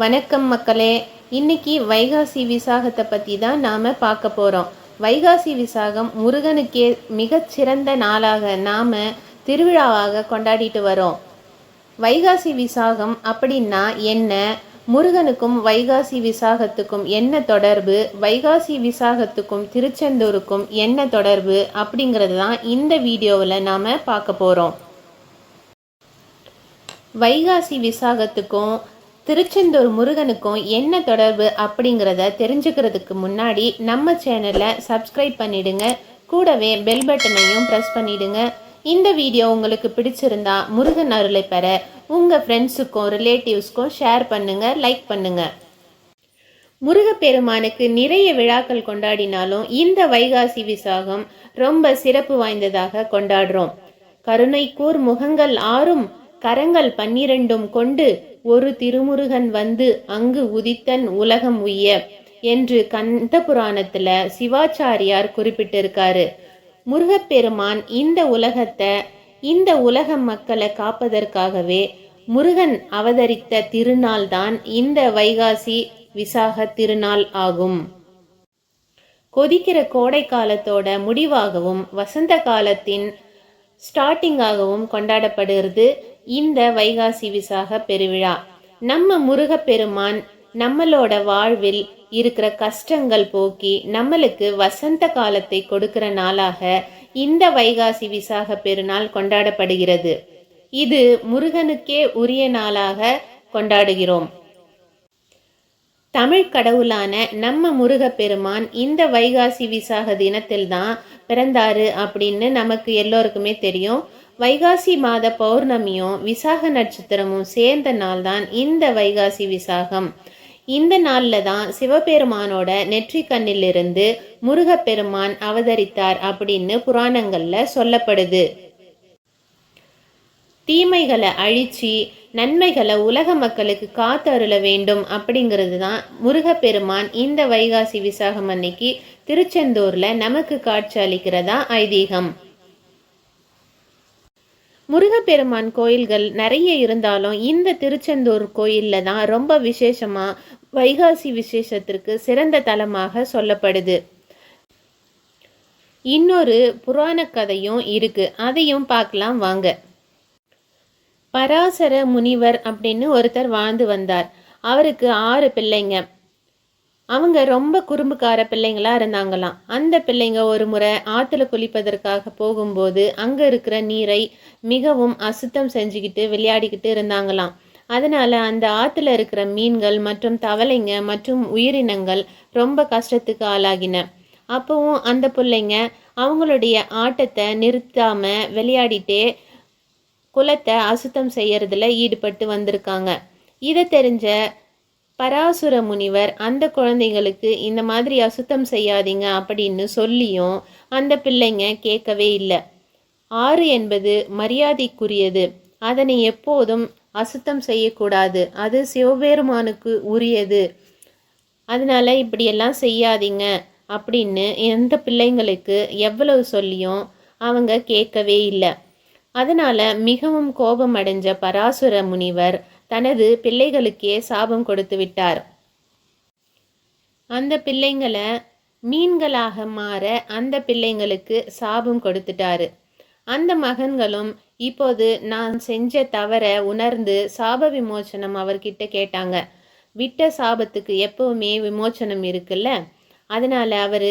வணக்கம் மக்களே இன்னைக்கு வைகாசி விசாகத்தை பற்றி தான் நாம் பார்க்க போகிறோம் வைகாசி விசாகம் முருகனுக்கே மிகச்சிறந்த நாளாக நாம் திருவிழாவாக கொண்டாடிட்டு வரோம். வைகாசி விசாகம் அப்படின்னா என்ன? முருகனுக்கும் வைகாசி விசாகத்துக்கும் என்ன தொடர்பு? வைகாசி விசாகத்துக்கும் திருச்செந்தூருக்கும் என்ன தொடர்பு? அப்படிங்கிறது தான் இந்த வீடியோவில் நாம் பார்க்க போகிறோம் வைகாசி விசாகத்துக்கும் திருச்செந்தூர் முருகனுக்கும் என்ன தொடர்பு அப்படிங்கிறத தெரிஞ்சுக்கிறதுக்கு முன்னாடி நம்ம சேனலை சப்ஸ்கிரைப் பண்ணிடுங்க. கூடவே பெல் பட்டனையும் ப்ரெஸ் பண்ணிடுங்க. இந்த வீடியோ உங்களுக்கு பிடிச்சிருந்தா முருகன் அருளை பெற உங்கள் ஃப்ரெண்ட்ஸுக்கும் ரிலேட்டிவ்ஸ்க்கும் ஷேர் பண்ணுங்க லைக் பண்ணுங்க. முருகப்பெருமானுக்கு நிறைய விழாக்கள் கொண்டாடினாலும் இந்த வைகாசி விசாகம் ரொம்ப சிறப்பு வாய்ந்ததாக கொண்டாடுறோம். கருணை கூர் முகங்கள் ஆறும் கரங்கள் பன்னிரண்டும் கொண்டு ஒரு திருமுருகன் வந்து அங்கு உதித்தன் உலகம் உய்ய என்று கந்த புராணத்துல சிவாச்சாரியார் குறிப்பிட்டிருக்காரு. முருகப்பெருமான் இந்த உலகத்தை இந்த உலக மக்களை காப்பதற்காகவே முருகன் அவதரித்த திருநாள் தான் இந்த வைகாசி விசாக திருநாள் ஆகும். கொதிக்கிற கோடை காலத்தோட முடிவாகவும் வசந்த காலத்தின் ஸ்டார்டிங்காகவும் கொண்டாடப்படுகிறது. இந்த வைகாசி விசாக பெருவிழா. நம்ம முருகப்பெருமான் நம்மளோட வாழ்வில் இருக்கிற கஷ்டங்கள் போக்கி நம்மளுக்கு வசந்த காலத்தை கொடுக்கிற நாளாக இந்த வைகாசி விசாக பெருநாள் கொண்டாடப்படுகிறது. இது முருகனுக்கே உரிய நாளாக கொண்டாடுகிறோம். தமிழ் கடவுளான நம்ம முருகப்பெருமான் இந்த வைகாசி விசாக தினத்தில் தான் பிறந்தாரு அப்படின்னு நமக்கு எல்லோருக்குமே தெரியும். வைகாசி மாத பௌர்ணமியும் விசாக நட்சத்திரமும் சேர்ந்த நாள் தான் இந்த வைகாசி விசாகம். இந்த நாளில் தான் சிவபெருமானோட நெற்றி கண்ணிலிருந்து முருகப்பெருமான் அவதரித்தார் அப்படின்னு புராணங்களில் சொல்லப்படுது. தீமைகளை அழிச்சு நன்மைகளை உலக மக்களுக்கு காத்தருள வேண்டும் அப்படிங்கிறது தான் முருகப்பெருமான் இந்த வைகாசி விசாகம் அன்னைக்கு திருச்செந்தூரில் நமக்கு காட்சி அளிக்கிறதா ஐதீகம். முருகப்பெருமான் கோயில்கள் நிறைய இருந்தாலும் இந்த திருச்செந்தூர் கோயில்ல தான் ரொம்ப விசேஷமாக வைகாசி விசேஷத்திற்கு சிறந்த தலமாக சொல்லப்படுது. இன்னொரு புராண கதையும் இருக்கு. அதையும் பார்க்கலாம் வாங்க. பராசர முனிவர் அப்படின்னு ஒருத்தர் வாழ்ந்து வந்தார். அவருக்கு ஆறு பிள்ளைங்க. அவங்க ரொம்ப குறும்புக்கார பிள்ளைங்களா இருந்தாங்களாம். அந்த பிள்ளைங்க ஒரு முறை ஆற்றுல குளிப்பதற்காக போகும்போது அங்கே இருக்கிற நீரை மிகவும் அசுத்தம் செஞ்சுக்கிட்டு விளையாடிக்கிட்டு இருந்தாங்களாம். அதனால் அந்த ஆற்றுல இருக்கிற மீன்கள் மற்றும் தவளைங்க மற்றும் உயிரினங்கள் ரொம்ப கஷ்டத்துக்கு ஆளாகின. அப்போவும் அந்த பிள்ளைங்க அவங்களுடைய ஆட்டத்தை நிறுத்தாமல் விளையாடிட்டே குலத்தை அசுத்தம் செய்யறதுல ஈடுபட்டு வந்திருக்காங்க. இதை தெரிஞ்ச பராசுர முனிவர் அந்த குழந்தைங்களுக்கு இந்த மாதிரி அசுத்தம் செய்யாதீங்க அப்படின்னு சொல்லியும் அந்த பிள்ளைங்க கேட்கவே இல்லை. ஆறு என்பது மரியாதைக்குரியது. அதனை எப்போதும் அசுத்தம் செய்யக்கூடாது. அது சிவபெருமானுக்கு உரியது. அதனால இப்படியெல்லாம் செய்யாதீங்க அப்படின்னு எந்த பிள்ளைங்களுக்கு எவ்வளவு சொல்லியும் அவங்க கேட்கவே இல்லை. அதனால மிகவும் கோபமடைஞ்ச பராசுர முனிவர் தனது பிள்ளைகளுக்கே சாபம் கொடுத்து விட்டார். அந்த பிள்ளைங்களை மீன்களாக மாற அந்த பிள்ளைங்களுக்கு சாபம் கொடுத்துட்டாரு. அந்த மகன்களும் இப்போது நான் செஞ்ச தவற உணர்ந்து சாப விமோச்சனம் அவர்கிட்ட கேட்டாங்க. விட்ட சாபத்துக்கு எப்பவுமே விமோச்சனம் இருக்குல்ல? அதனால அவர்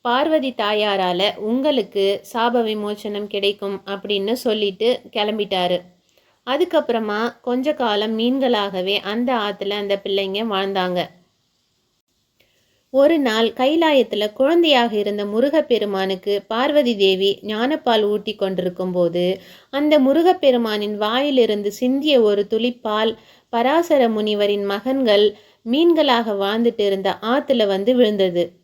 பார்வதி தாயாரால உங்களுக்கு சாப விமோச்சனம் கிடைக்கும் அப்படின்னு சொல்லிட்டு கிளம்பிட்டாரு. அதுக்கப்புறமா கொஞ்ச காலம் மீன்களாகவே அந்த ஆற்றுல அந்த பிள்ளைங்க வாழ்ந்தாங்க. ஒரு நாள் கைலாயத்தில் குழந்தையாக இருந்த முருகப்பெருமானுக்கு பார்வதி தேவி ஞானப்பால் ஊட்டி கொண்டிருக்கும் போது அந்த முருகப்பெருமானின் வாயிலிருந்து சிந்திய ஒரு துளிப்பால் பராசர முனிவரின் மகன்கள் மீன்களாக வாழ்ந்துட்டு இருந்த ஆற்றுல வந்து விழுந்தது.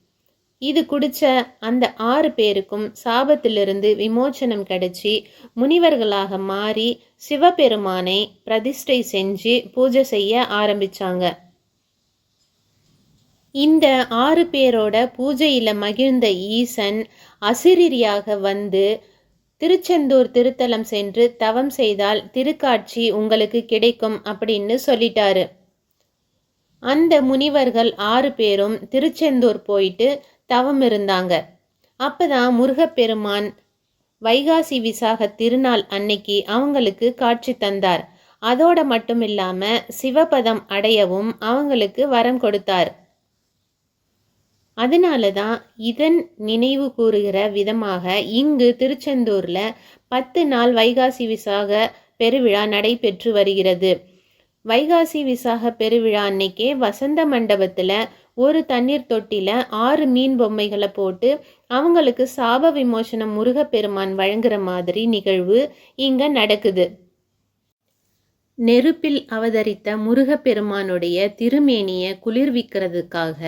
இது குடிச்ச அந்த ஆறு பேருக்கும் சாபத்திலிருந்து விமோச்சனம் கிடைச்சி முனிவர்களாக மாறி சிவபெருமானை பிரதிஷ்டை செஞ்சு பூஜை செய்ய ஆரம்பிச்சாங்க. இந்த ஆறு பேரோட பூஜையில் மகிழ்ந்த ஈசன் அசிரியாக வந்து திருச்செந்தூர் திருத்தலம் சென்று தவம் செய்தால் திருக்காட்சி உங்களுக்கு கிடைக்கும் அப்படின்னு சொல்லிட்டாரு. அந்த முனிவர்கள் ஆறு பேரும் திருச்செந்தூர் போயிட்டு தவம் இருந்தாங்க. அப்பதான் முருகப்பெருமான் வைகாசி விசாக திருநாள் அன்னைக்கு அவங்களுக்கு காட்சி தந்தார். அதோட மட்டும் இல்லாம சிவபதம் அடையவும் அவங்களுக்கு வரம் கொடுத்தார். அதனால தான் இதன் நினைவு கூறுகிற விதமாக இங்கு திருச்செந்தூர்ல பத்து நாள் வைகாசி விசாக பெருவிழா நடைபெற்று வருகிறது. வைகாசி விசாக பெருவிழா அன்னைக்கே வசந்த மண்டபத்தில் ஒரு தண்ணீர் தொட்டியில் ஆறு மீன் பொம்மைகளை போட்டு அவங்களுக்கு சாப விமோசனம் முருகப்பெருமான் வழங்குற மாதிரி நிகழ்வு இங்கே நடக்குது. நெருப்பில் அவதரித்த முருகப்பெருமானுடைய திருமேனியை குளிர்விக்கிறதுக்காக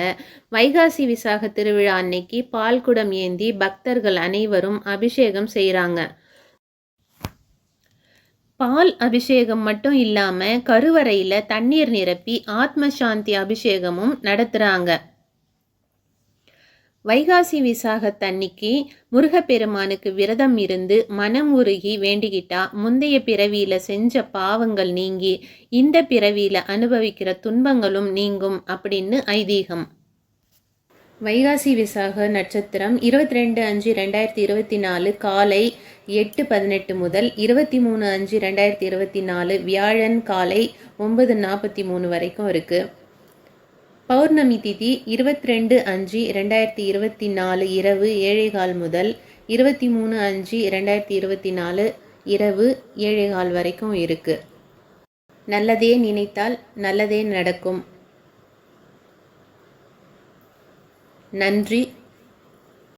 வைகாசி விசாக திருவிழா அன்னைக்கு பால்குடம் ஏந்தி பக்தர்கள் அனைவரும் அபிஷேகம் செய்கிறாங்க பால் அபிஷேகம் மட்டும் இல்லாமல் கருவறையில் தண்ணீர் நிரப்பி ஆத்ம சாந்தி அபிஷேகமும் நடத்துகிறாங்க வைகாசி விசாகத்தன்னைக்கு முருகப்பெருமானுக்கு விரதம் இருந்து மனம் உருகி வேண்டிக்கிட்டா முந்தைய பிறவியில செஞ்ச பாவங்கள் நீங்கி இந்த பிறவியில அனுபவிக்கிற துன்பங்களும் நீங்கும் அப்படின்னு ஐதீகம். வைகாசி விசாக நட்சத்திரம் இருபத்தி ரெண்டு அஞ்சு ரெண்டாயிரத்தி இருபத்தி நாலு காலை எட்டு பதினெட்டு முதல் இருபத்தி மூணு அஞ்சு ரெண்டாயிரத்தி இருபத்தி நாலு வியாழன் காலை ஒன்பது நாற்பத்தி மூணு வரைக்கும் இருக்குது பௌர்ணமி திதி இருபத்தி ரெண்டு அஞ்சு ரெண்டாயிரத்தி இருபத்தி நாலு இரவு ஏழேகால் முதல் இருபத்தி மூணு அஞ்சு ரெண்டாயிரத்தி இருபத்தி நாலு இரவு ஏழேகால் வரைக்கும் இருக்கு. நல்லதே நினைத்தால் நல்லதே நடக்கும். நன்றி.